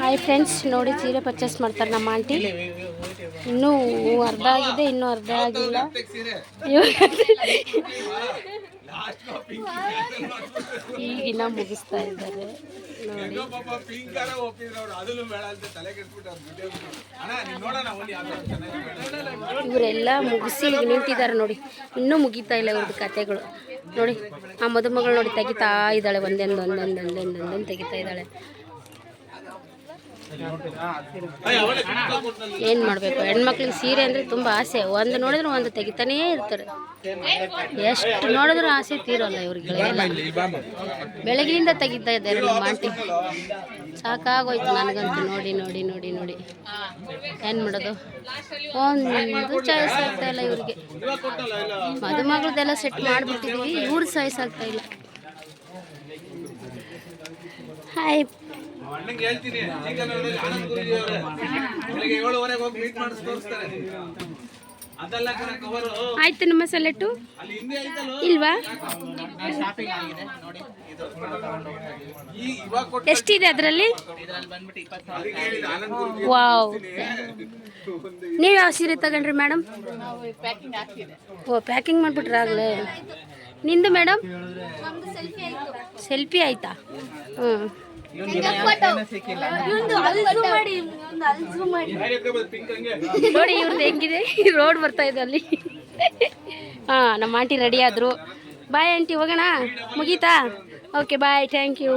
Hi friends ನೋಡಿ ಸೀರೆ purchase ಮಾಡ್ತಾರೆ ನಮ್ಮ ಆಂಟಿ ಇನ್ನೂ ಅರ್ಧ ಆಗಿದೆ, ಇನ್ನೂ ಅರ್ಧ ಆಗಿಲ್ಲ. ಈಗಿನ ಮುಗಿಸ್ತಾ ಇದ್ದಾರೆ. ಇವರೆಲ್ಲ ಮುಗಿಸಿ ಈಗ ನಿಂತಿದ್ದಾರೆ ನೋಡಿ. ಇನ್ನೂ ಮುಗೀತಾ ಇಲ್ಲ ಇವ್ರದ್ದು ಕತೆಗಳು. ನೋಡಿ, ಆ ಮದುಮಗಳು ನೋಡಿ ತೆಗಿತಾ ಇದ್ದಾಳೆ, ಒಂದೊಂದು ಒಂದೊಂದು ಒಂದೊಂದು ಒಂದೊಂದು ತೆಗಿತಾ ಇದ್ದಾಳೆ. ಏನು ಮಾಡಬೇಕು? ಹೆಣ್ಮಕ್ಳಿಗೆ ಸೀರೆ ಅಂದರೆ ತುಂಬ ಆಸೆ. ಒಂದು ನೋಡಿದ್ರೆ ಒಂದು ತೆಗಿತಾನೇ ಇರ್ತಾರೆ. ಎಷ್ಟು ನೋಡಿದ್ರು ಆಸೆ ತೀರೋಲ್ಲ ಇವ್ರಿಗೆ. ಬೆಳಗ್ಗೆಯಿಂದ ತೆಗಿತಾ ಇದ್ದಾರೆ ನಮ್ಮ ಆಂಟಿ. ಸಾಕಾಗೋಯ್ತು ನನಗಂತೂ ನೋಡಿ ನೋಡಿ ನೋಡಿ ನೋಡಿ. ಏನು ಮಾಡೋದು? ಒಂದು ಚಾಯ್ಸ್ ಆಗ್ತಾ ಇಲ್ಲ ಇವ್ರಿಗೆ. ಮದುಮಗಳದೆಲ್ಲ ಸೆಟ್ ಮಾಡಿಬಿಟ್ಟಿದ್ದೀವಿ ಇವ್ರ ಚಾಯ್ಸ್ ಆಗ್ತಾ ಇಲ್ಲ. ಹಾಯ್ ಅಣ್ಣಂಗೆ ಹೇಳ್ತೀನಿ ಆನಂದ್ ಗುರುಜಿ ಅವರೇ. ಬೆಳಿಗ್ಗೆ ಏಳುವರೆಗೆ ಹೋಗಿ ಮೀಟ್ ಮಾಡಿಸಿ ತೋರಿಸ್ತಾರೆ. ಅದೆಲ್ಲ ಕಣ ಕವರು ಆಯ್ತು ನಮ್ಮ ಸೆಲೆಟು ಅಲ್ಲಿ ಹಿಂದೆ ಐತಲ್ಲ? ಇಲ್ವಾ? ಈ ಇವಾಗ ಕೊಟ್ಟು ಎಷ್ಟಿದೆ ಅದರಲ್ಲಿ? ಇದರಲ್ಲಿ ವಾವ್. ನೀವು ಯಾವ ಸೀರೆ ತಗೊಂಡ್ರಿ ಮೇಡಮ್? ಓ ಪ್ಯಾಕಿಂಗ್ ಮಾಡ್ಬಿಟ್ರೆ ಆಗ್ಲೇ? ನಿಂದು ಮೇಡಮ್? ಸೆಲ್ಫಿ ಆಯ್ತಾ? ಹ್ಞೂ ಹಂಗೆ ನೋಡಿ ಇವ್ರದ್ದು ಹೆಂಗಿದೆ? ರೋಡ್ ಬರ್ತಾ ಇದೆ ಅಲ್ಲಿ. ಹಾ ನಮ್ಮ ಆಂಟಿ ರೆಡಿ ಆದ್ರು. ಬಾಯ್ ಆಂಟಿ ಹೋಗೋಣ? ಮುಗೀತಾ? Okay bye thank you